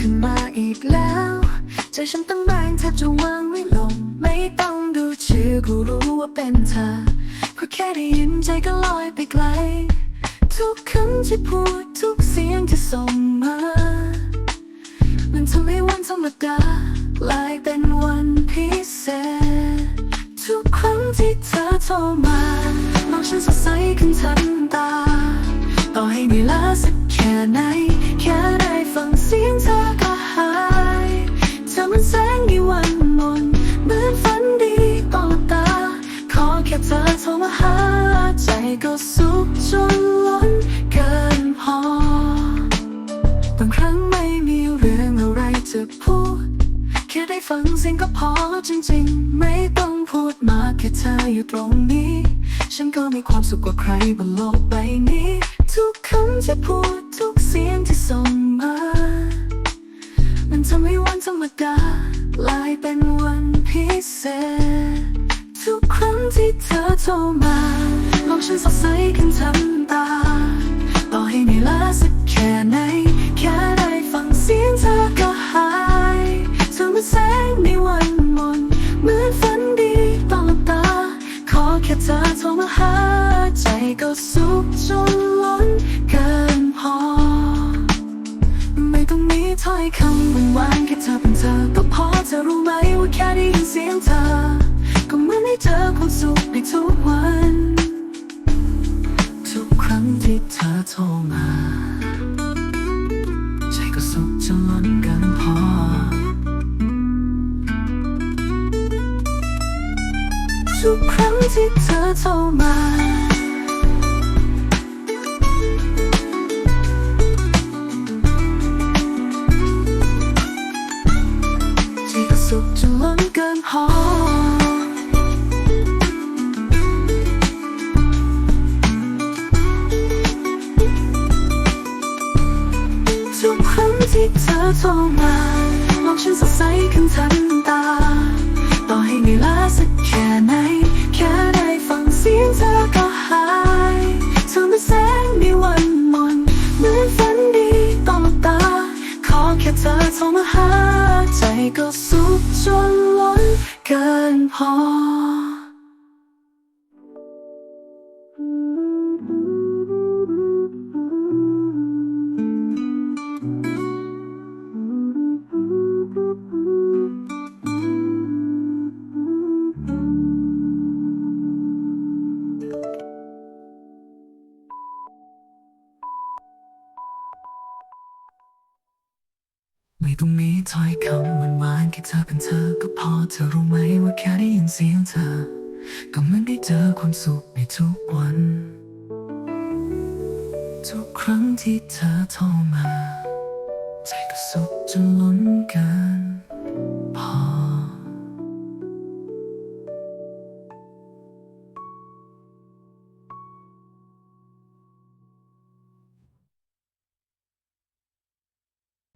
ขึ้นมาอีกแล้วใจฉันตั้งแรงแทบจะวางไม่ลง ไม่ต้องดูชื่อก็รู้ว่าเป็นเธอเพราะแค่ได้ยินใจก็ลอยไปไกล ทุกคำที่พูดทุกเสียงที่ส่งมา มันทำให้วันธรรมดากลายเป็นวันพิเศษ ทุกครั้งที่เธอโทรมาน้องฉันสดใสขึ้นทันตา ต่อให้เวลาสักแค่ไหน ในวันมนเหมือนฝันดีตอนตา ขอแค่เธอโทรมาหา ใจก็สุขจนล้นเกินพอ บางครั้งไม่มีเรื่องอะไรจะพูด แค่ได้ฟังเสียงก็พอแล้วจริงๆ ไม่ต้องพูดมากแค่เธออยู่ตรงนี้ ฉันก็มีความสุขกว่าใครบนโลกใบนี้ ทุกคำที่พูดทุกเสียงที่ส่งมา ทำให้วันธรรมดากลายเป็นวันพิเศษ ทุกครั้งที่เธอโทรมาโลกฉันสดใสขึ้นทันตา ต่อให้เหนื่ลาสักแค่ไหน แค่ได้ฟังเสียงเธอก็หายเธอมาแสงในวันมนเหมือนฝันดีตอนหลับตา ขอแค่เธอโทรมาหา ใจก็สุขจนล้นเกินพอ ถ้อยคำหวานหวานๆแค่เธอเป็นเธอ ก็พอเธอรู้ไหมว่าแค่ได้ยินเสียงเธอ ก็เหมือนได้เจอความสุขในทุกวัน ทุกครั้งที่เธอโทรมาใจก็สุขจนล้นกินพอ ทุกครั้งที่เธอโทรมา ที่เธอโทรมาโลกฉันสดใสขึ้นทันตา ต่อให้เหนื่อยล้าสักแค่ไหน แค่ได้ฟังเสียงเธอก็หายเธอมาแสงในวันมนเหมือนฝันดีตอนหลับตา ขอแค่เธอโทรมาหา ใจก็สุขจนล้นเกินพอ ไม่ต้องมีถ้อยคำหวานหวานๆแค่เธอเป็นเธอก็พอเธอรู้ไหมว่าแค่ได้ยินเสียงเธอ ก็เหมือนได้เจอความสุขในทุกวัน ทุกครั้งที่เธอโทรมา ใจก็สุขจนล้นเกิน